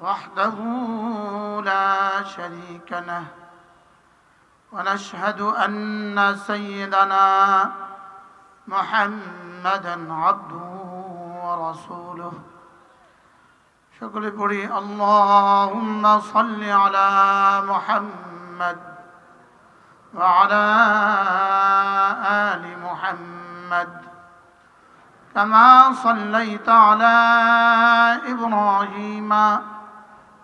وحده لا شريك له. ونشهد أن سيدنا محمدا عبده ورسوله. شكر بري اللهم صل على محمد وعلى آل محمد. كما صليت على إبراهيم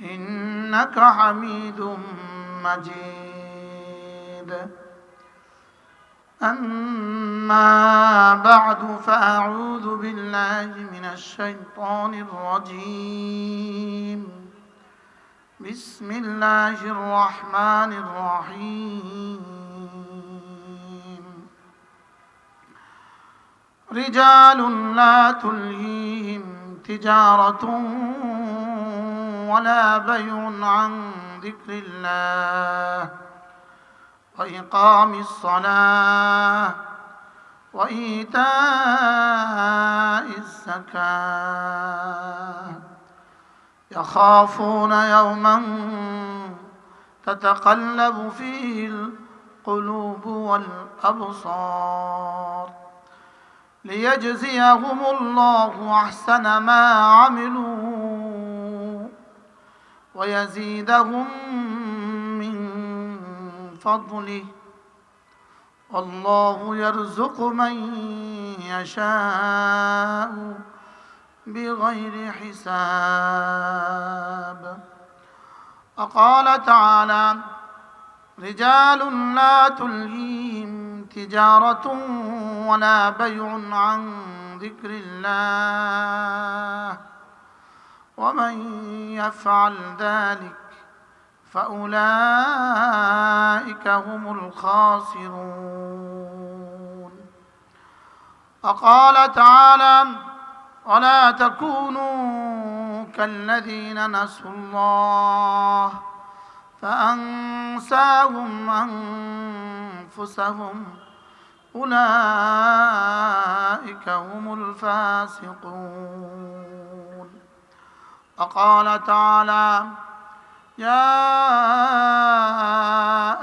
إنك حميد مجيد. أما بعد فأعوذ بالله من الشيطان الرجيم. بسم الله الرحمن الرحيم. رجال لا تلهيهم تجارة ولا بيع عن ذكر الله وإقام الصلاة وإيتاء الزكاة. يخافون يوما تتقلب فيه القلوب والأبصار ليجزيهم الله أحسن ما عملوا. ويزيدهم من فضله. والله يرزق من يشاء بغير حساب. وقال تعالى رجال لا تلهيهم تجارة ولا بيع عن ذكر الله. ومن يفعل ذلك فأولئك هم الخاسرون. وقال تعالى ولا تكونوا كالذين نسوا الله فأنساهم أنفسهم أولئك هم الفاسقون. وقال تعالى يا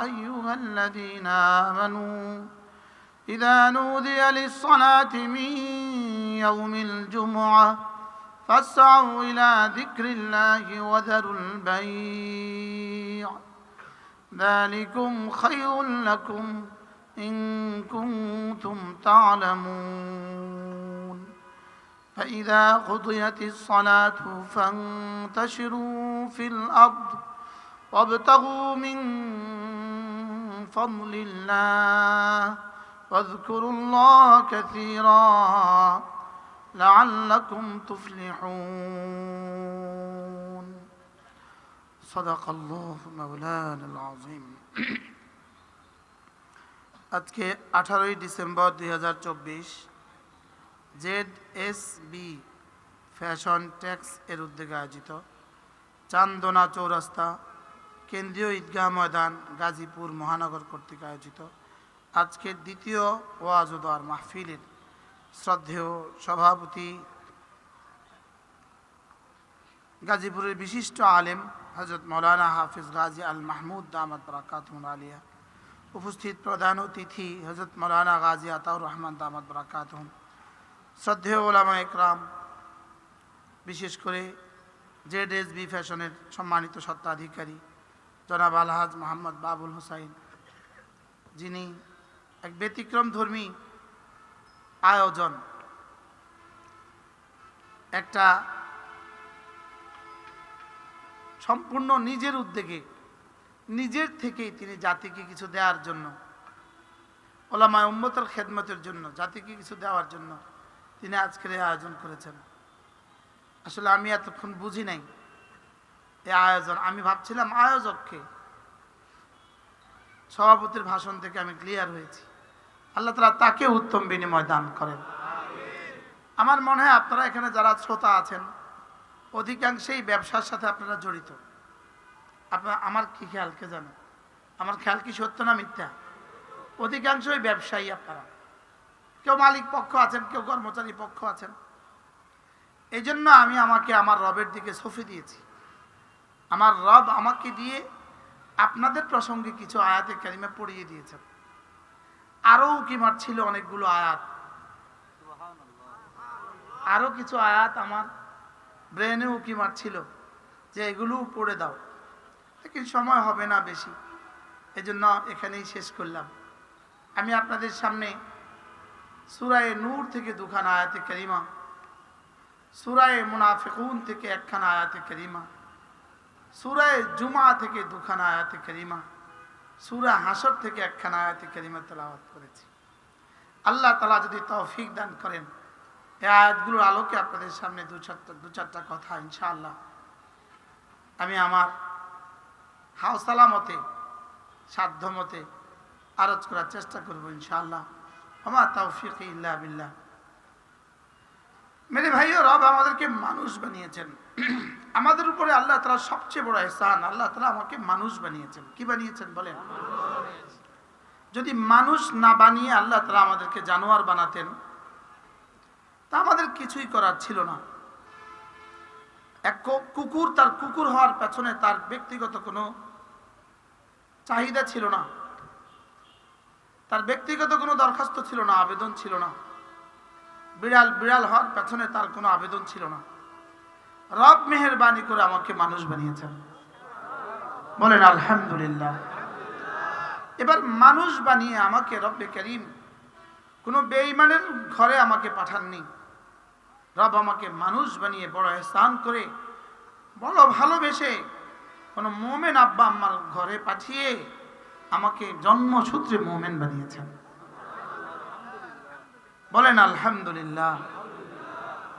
أيها الذين آمنوا إذا نودي للصلاة من يوم الجمعة فاسعوا إلى ذكر الله وذروا البيع. ذلكم خير لكم إن كنتم تعلمون. فإذا قضيت الصلاة فانتشروا في الأرض وابتغوا من فضل الله واذكروا الله كثيرا لعلكم تفلحون صدق الله مولانا العظيم আজকে আঠারোই ডিসেম্বর দুই হাজার চব্বিশ Z S B fashion tax এর উদ্যোগে আয়োজিত চান্দনা চৌরাস্তা কেন্দ্রীয় ঈদগাহ ময়দান, গাজীপুর মহানগর কর্তৃক আয়োজিত আজকের দ্বিতীয় ওয়াজুদার মাহফিলের শ্রদ্ধেয় সভাপতি গাজীপুরের বিশিষ্ট আলেম হজরত মৌলানা হাফিজ গাজী আল মাহমুদ দামাদ বরাকাতুন আলিয়া, উপস্থিত প্রধান অতিথি হজরত মৌলানা গাজী আতাউর রহমান দামাদ বরাকাতুন শ্রদ্ধেয় ওলামা একরাম, বিশেষ করে জেড এস বি ফ্যাশনের সম্মানিত সত্ত্বাধিকারী জনাব আলহাজ মোহাম্মদ বাবুল হোসাইন, যিনি এক ব্যতিক্রম ধর্মী আয়োজন, একটা সম্পূর্ণ নিজের উদ্যোগে, নিজের থেকেই তিনি জাতিকে কিছু দেওয়ার জন্য, ওলামায় উম্মতের খেদমতের জন্য, জাতিকে কিছু দেওয়ার জন্য তিনি আজকের এই আয়োজন করেছেন। আসলে আমি এতক্ষণ বুঝি নাই এই আয়োজন। আমি ভাবছিলাম আয়োজককে, সভাপতির ভাষণ থেকে আমি ক্লিয়ার হয়েছি। আল্লাহ তালা তাকে উত্তম বিনিময় দান করেন। আমার মনে হয় আপনারা এখানে যারা শ্রোতা আছেন, অধিকাংশেই ব্যবসার সাথে আপনারা জড়িত। আপনার, আমার কি খেয়াল কে জানে? আমার খেয়াল কি সত্য না মিথ্যা? অধিকাংশই ব্যবসায়ী আপনারা। কেউ মালিক পক্ষ আছেন, কেউ কর্মচারী পক্ষ আছেন। এই জন্য আমি আমাকে আমার রবের দিকে সফি দিয়েছি। আমার রব আমাকে দিয়ে আপনাদের প্রসঙ্গে কিছু আয়াতে কারিমে পড়িয়ে দিয়েছেন। আরও উকিমার ছিল অনেকগুলো আয়াত। আরও কিছু আয়াত আমার ব্রেনে উকিমার ছিল যে এগুলোও পড়ে দাও। লেকিন সময় হবে না বেশি। এজন্য এখানেই শেষ করলাম। আমি আপনাদের সামনে সুরায়ে নূর থেকে দুখানা আয়াতে কারিমা, সুরায় মুনাফিকুন থেকে একখানা আয়াতে কারিমা, সুরায় জুমা থেকে দুখানা আয়াতে কারিমা, সুরা হাসর থেকে একখানা আয়াতে কারিমা তেলাওয়াত করেছি। আল্লাহ তালা যদি তৌফিক দান করেন, এই আয়াতগুলোর আলোকে আপনাদের সামনে দু চারটা দু চারটা কথা ইনশাআল্লাহ। আমি আমার হাওসালা মতে, সাধ্য মতে আরজ করার চেষ্টা করব ইনশাআল্লাহ। বিল্লাহ। মেরে ভাইও রব আমাদেরকে মানুষ বানিয়েছেন। আমাদের উপরে আল্লাহ তালা সবচেয়ে বড় এহসান, আল্লাহ তালা আমাকে মানুষ বানিয়েছেন। কি বানিয়েছেন বলেন? যদি মানুষ না বানিয়ে আল্লাহ তালা আমাদেরকে জানোয়ার বানাতেন, তা আমাদের কিছুই করার ছিল না। এক কুকুর তার কুকুর হওয়ার পেছনে তার ব্যক্তিগত কোনো চাহিদা ছিল না। তার ব্যক্তিগত কোনো দরখাস্ত ছিল না, আবেদন ছিল না। বিড়াল বিড়াল হওয়ার পেছনে তার কোনো আবেদন ছিল না। রব মেহেরবানি করে আমাকে মানুষ বানিয়েছেন। বলেন, আলহামদুলিল্লাহ। এবার মানুষ বানিয়ে আমাকে রব্বে করিম কোনো বেঈমানের ঘরে আমাকে পাঠাননি। রব আমাকে মানুষ বানিয়ে বড় এহসান করে, বড় ভালোবেসে কোনো মোমেন আব্বা আম্মার ঘরে পাঠিয়ে আমাকে জন্মসূত্রে মোমেন বানিয়েছেন। বলেন, আলহামদুলিল্লাহ।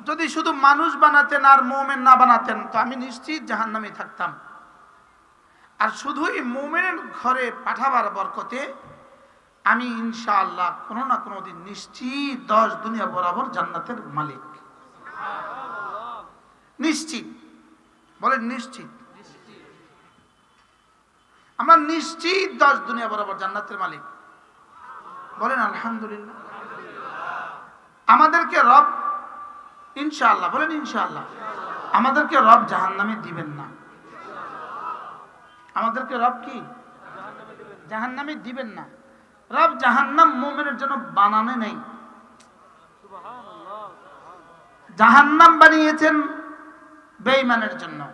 যদি শুধু মানুষ বানাতেন আর মোমেন না বানাতেন, তো আমি নিশ্চিত জাহান্নামে থাকতাম। আর শুধুই মোমেনের ঘরে পাঠাবার বরকতে আমি ইনশাআল্লাহ কোনো না কোনো দিন নিশ্চিত দশ দুনিয়া বরাবর জান্নাতের মালিক। নিশ্চিত। বলেন, নিশ্চিত। আমরা নিশ্চিত দশ দুনিয়া বরাবর জান্নাতের মালিক। বলেন, আলহামদুলিল্লাহ। আমাদেরকে রব, ইনশাআল্লাহ, বলেন, ইনশাআল্লাহ। আমাদেরকে রব জাহান্নামে দিবেন না। আমাদেরকে রব কি? জাহান্নামে দিবেন না। রব জাহান্নাম মোমেনের জন্য বানানে নেই। জাহান্নাম বানিয়েছেন বেঈমানের জন্য।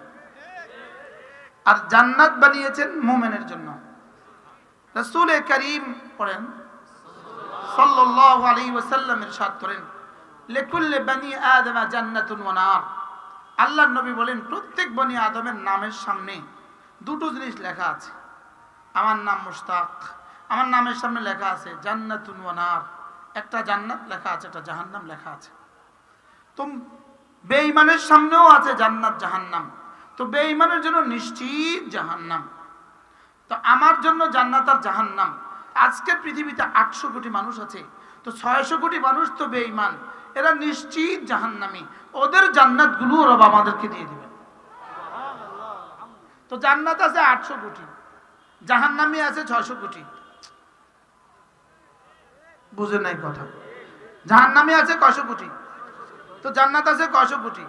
আর জান্নাত বানিয়েছেন মোমেনের জন্য। রসুল করিম করেন, লিকুল্লি জান্নাতুন আল্লাহর নবী বলেন, প্রত্যেক আদমের নামের সামনে দুটো জিনিস লেখা আছে। আমার নাম মুশতাক, আমার নামের সামনে লেখা আছে জান্নাতুন একটা জান্নাত লেখা আছে, একটা জাহান্নাম লেখা আছে। বেঈমানের সামনেও আছে জান্নাত, জাহান্নাম। তো বেঈমানের জন্য নিশ্চিত জাহান্নাম। তো আমার জন্য জান্নাত আর জাহান্নাম। আজকের পৃথিবীতে আটশো কোটি মানুষ আছে, তো ছয়শো কোটি মানুষ তো বেঈমান। এরা নিশ্চিত জাহান্নামি। ওদের জান্নাতগুলো রব আমাদেরকে দিয়ে দিবেন। তো জান্নাত আছে আটশো কোটি, জাহান্নামি আছে ছয়শো কোটি। বুঝে নাই কথা। জাহান্নামি আছে কয়শো কোটি? তো জান্নাত আছে কয়শো কোটি?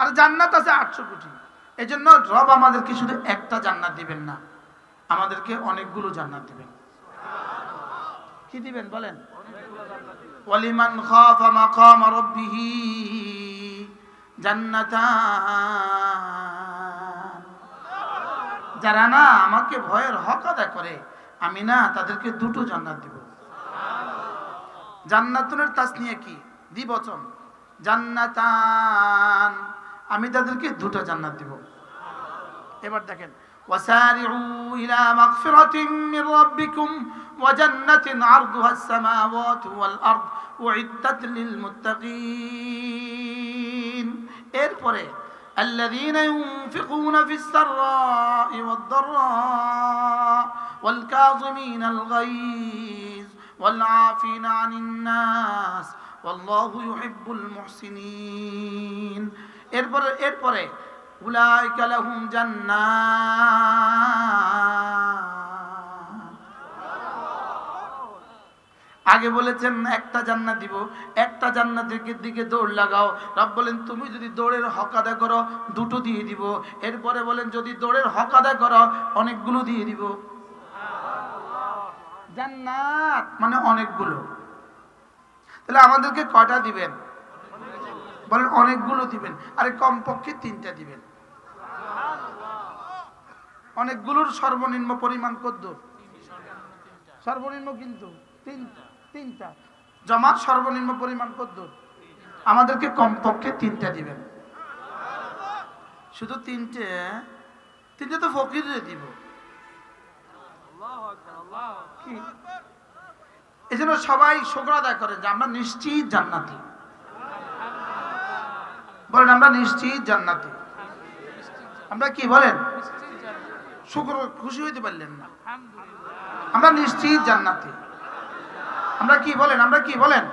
আর জান্নাত আছে আটশো কোটি। এই জন্য রব আমাদেরকে শুধু একটা জান্নাত দিবেন না? আমাদেরকে অনেকগুলো জান্নাত দিবেন। কি দিবেন বলেন? যারা না আমাকে ভয়ের হক আদায় করে, আমি না তাদেরকে দুটো জান্নাত দিব। জান্নাতুনের তাসনিয়া কি? দ্বিবচন জান্নাতান। আমি তাদেরকে দুটো জান্নাত দিব এবার দেখেন وسارعوا إلى مغفرة من ربكم وجنة عرضها السماوات والأرض أعدت للمتقين এরপরে الذين ينفقون في السراء والضراء والكاظمين الغيظ والعافين عن الناس والله يحب المحسنين এরপরে এরপরে জান্না আগে বলেছেন, একটা জান্নাত দিব, একটা জান্নাতের দিকে দৌড় লাগাও। রব বলেন, তুমি যদি দৌড়ের হক আদায় করো, দুটো দিয়ে দিব। এরপরে বলেন, যদি দৌড়ের হক আদায় করো, অনেকগুলো দিয়ে দিব। জান্নাত মানে অনেকগুলো। তাহলে আমাদেরকে কটা দিবেন? বলেন, অনেকগুলো দিবেন। আরে কমপক্ষে তিনটা দিবেন। অনেকগুলোর সর্বনিম্ন পরিমাণ কত? সর্বনিম্ন কিন্তু তিনটা তিনটা। জমার সর্বনিম্ন পরিমাণ কত? আমাদেরকে কমপক্ষে তিনটা দিবেন। শুধু তিনটে? তিনটে তো ফকিরে দিব। কি? এই জন্য সবাই শুক্র আদায় করেন যে আমরা নিশ্চিত জান্নাতি। বলেন, আমরা নিশ্চিত জান্নাতি। আমরা কি বলেন? শুক্র, খুশি হইতে পারলেন না। আমরা নিশ্চিত জান্নাতি। আমরা কি বলেন? আমরা কি বলেন?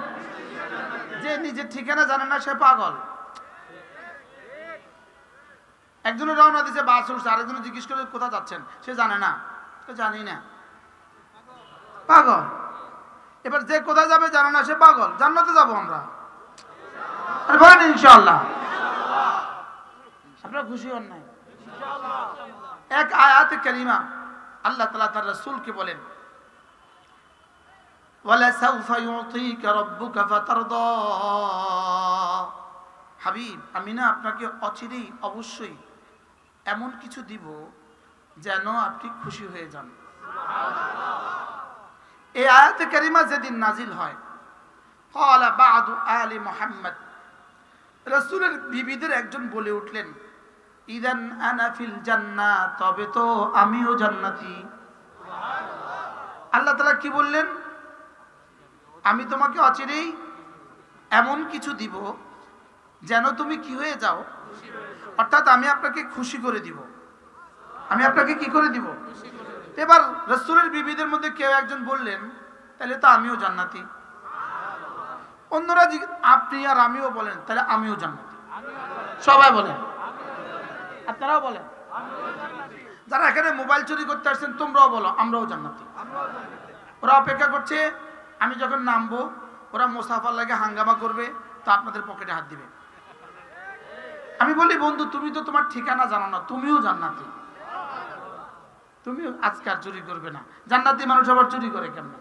যে নিজের ঠিকানা জানে না, সে পাগল। একজনের রওনা দিছে, বাস উঠছে, আরেকজনে জিজ্ঞেস করে কোথায় যাচ্ছেন? সে জানে না। সে জানি না। পাগল। এবার যে কোথায় যাবে জানে না, সে পাগল। জান্নাতে যাব আমরা। বলেন ইনশাআল্লাহ। আপনারা খুশি হন নাই। এক আয়াতে কালিমা আল্লাহ তালা তার রসুলকে বলেন হাবিব, আমি না আপনাকে অচিরেই অবশ্যই এমন কিছু দিব যেন আপনি খুশি হয়ে যান। এই আয়াতে কারিমা যেদিন নাজিল হয় কলা বাদু আলী মোহাম্মদ। রসুলের বিবিদের একজন বলে উঠলেন ইদান আনাফিল জান্নাহ, তবে তো আমিও জান্নাতি। আল্লাহ তালা কি বললেন? আমি তোমাকে অচিরেই এমন কিছু দিব যেন তুমি কি হয়ে যাও। অর্থাৎ আমি আপনাকে খুশি করে দিব। আমি আপনাকে কি করে দিব? এবার রসুলের বিবিদের মধ্যে কেউ একজন বললেন, তাহলে তো আমিও জান্নাতি। অন্যরা আপনি আর আমিও বলেন, তাহলে আমিও জান্নাতি। সবাই বলেন। আপনারাও বলেন। যারা এখানে মোবাইল চুরি করতে আসছেন, তোমরাও বলো, আমরাও জান্নাতি। ওরা অপেক্ষা করছে, আমি যখন নামবো, ওরা মোসাফার লাগে হাঙ্গামা করবে, তো আপনাদের পকেটে হাত দিবে। আমি বলি, বন্ধু, তুমি তো তোমার ঠিকানা জানো না, তুমিও জান্নাতি। তুমিও আজকে আর চুরি করবে না। জান্নাতি মানুষ আবার চুরি করে কেমন?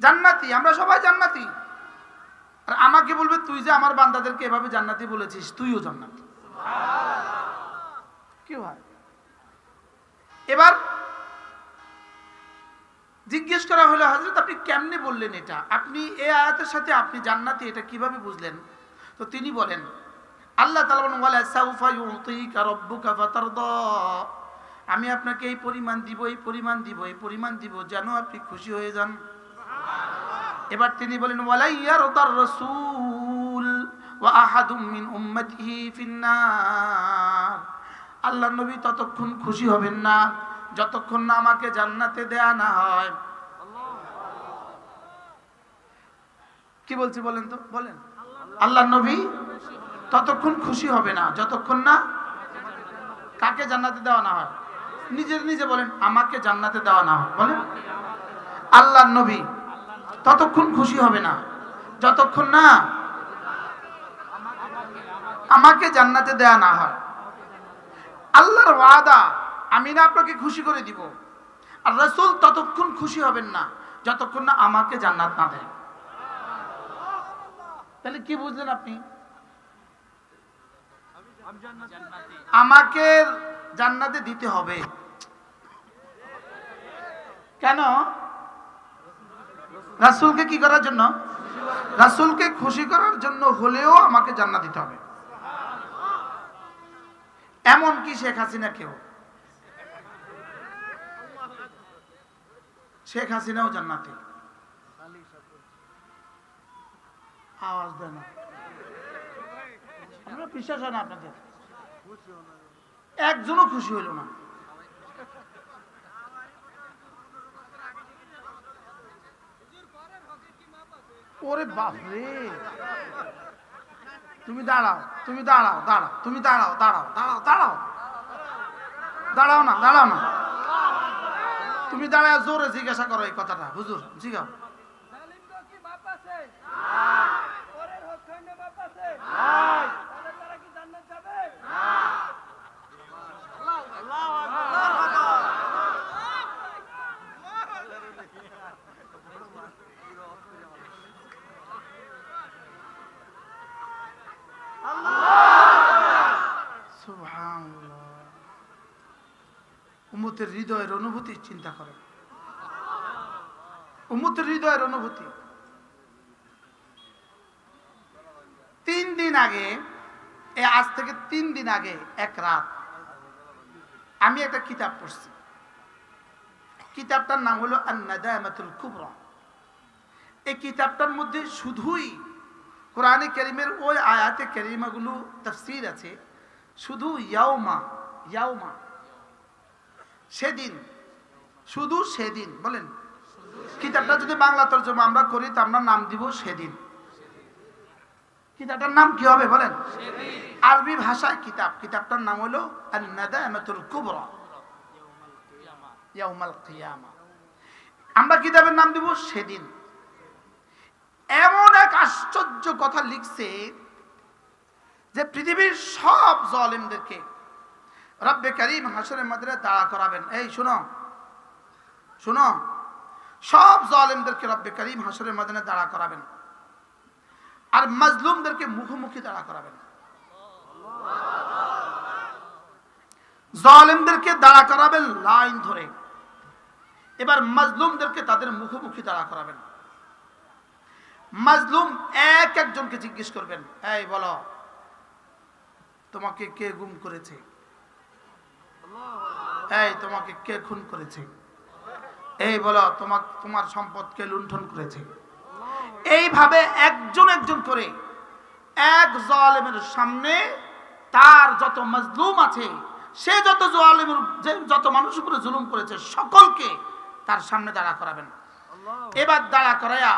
জান্নাতি, আমরা সবাই জান্নাতি। আমাকে বলবে, তুই যে আমার বান্দাদেরকে এভাবে জান্নাতি বলেছিস, তুইও জান্নাতি। কি হয়? এবার জিজ্ঞেস করা হলো হজরত আপনি কেমনে বললেন এটা? আপনি এ আয়াতের সাথে আপনি জান্নাতি, এটা কীভাবে বুঝলেন? তো তিনি বলেন, আল্লাহ তাআলা বলেন, ওয়ালা সাউফা ইউতিকা রাব্বুকা ফাতারদা। আমি আপনাকে এই পরিমাণ দিব, এই পরিমাণ দিব, এই পরিমাণ দিব, যেন আপনি খুশি হয়ে যান। এবার তিনি বলেন ফিন্নার। আল্লাহ নবী ততক্ষণ খুশি হবেন না, যতক্ষণ না আমাকে জান্নাতে দেয়া না হয়। কি বলছি বলেন তো? বলেন। আল্লাহ নবী ততক্ষণ খুশি হবে না, যতক্ষণ না কাকে জান্নাতে দেওয়া না হয়। নিজের নিজে বলেন, আমাকে জান্নাতে দেওয়া না হয়। বলেন। আল্লাহ নবী ততক্ষণ খুশি হবে না। যতক্ষণ না আমাকে জান্নাতে দেয়া না হয়। আল্লাহর ওয়াদা, আমি না আপনাকে খুশি করে দিব। আর রসুল ততক্ষণ খুশি হবেন না, যতক্ষণ না আমাকে জান্নাত না দেয় তাহলে কি বুঝলেন আপনি? আমাকে জান্নাতে দিতে হবে। কেন? রাসূলকে কি করার জন্য? রাসূলকে খুশি করার জন্য হলেও আমাকে জান্নাত দিতে হবে। এমন কি শেখ হাসিনা কেউ? শেখ হাসিনাও জান্নাতি। আওয়াজ দেয় না। বিশ্বাস হয় না আপনাদের। একজনও খুশি হইল না। ওরে বাপরে। তুমি দাঁড়াও তুমি দাঁড়াও দাঁড়াও, তুমি দাঁড়াও দাঁড়াও দাঁড়াও দাঁড়াও। দাঁড়াও না দাঁড়াও না। তুমি দাঁড়ায় জোরে জিজ্ঞাসা করো এই কথাটা, হুজুর জিজ্ঞাও জালিমদের কি বাপ আছে? পরের হক খায় না বাপ আছে? তাহলে তারা কি জান্নাত যাবে? সুবহানাল্লাহ উম্মতের হৃদয়ের অনুভূতি চিন্তা করেন। উম্মতের হৃদয়ের অনুভূতি। তিন দিন আগে, এ আজ থেকে তিন দিন আগে, এক রাত, আমি একটা কিতাব পড়ছি। কিতাবটার নাম হলো কুবরা। এই কিতাবটার মধ্যে শুধুই কোরআনে কেরিমের ওই আয়াতে কেরিমাগুলো তাফসির আছে। শুধু ইয়াওমা ইয়াওমা সেদিন, শুধু সেদিন, বলেন। কিতাবটা যদি বাংলা তর্জমা আমরা করি, তা আমরা নাম দিব সেদিন। কিতাবটার নাম কি হবে, বলেন? আরবি ভাষায় কিতাব। কিতাবটার নাম হলো আমরা কিতাবের নাম দিব সেদিন। এমন এক আশ্চর্য কথা লিখছে যে পৃথিবীর সব জলেমদেরকে রব্বে করিম হাসরের মধ্যে দাঁড়া করাবেন। এই, শুনো। শুনো। সব জলেমদেরকে রব্বে করিম হাসরের মধ্যে দাঁড়া করাবেন। আর মাজলুমদেরকে মুখোমুখি দাঁড়া করাবেন। জলেমদেরকে দাঁড়া করাবেন লাইন ধরে। এবার মাজলুমদেরকে তাদের মুখোমুখি দাঁড়া করাবেন। মাজলুম এক একজনকে জিজ্ঞেস করবেন, এই, বলো, তোমাকে কে গুম করেছে? এই, তোমাকে কে খুন করেছে? এই বলো তোমার তোমার সম্পদ কে লুণ্ঠন করেছে? এইভাবে একজন একজন করে এক জালেমের সামনে তার যত মজলুম আছে, সে যত জালেমের যত মানুষ উপরে জুলুম করেছে, সকলকে তার সামনে দাঁড়া করাবেন। এবার দাঁড়া করায়া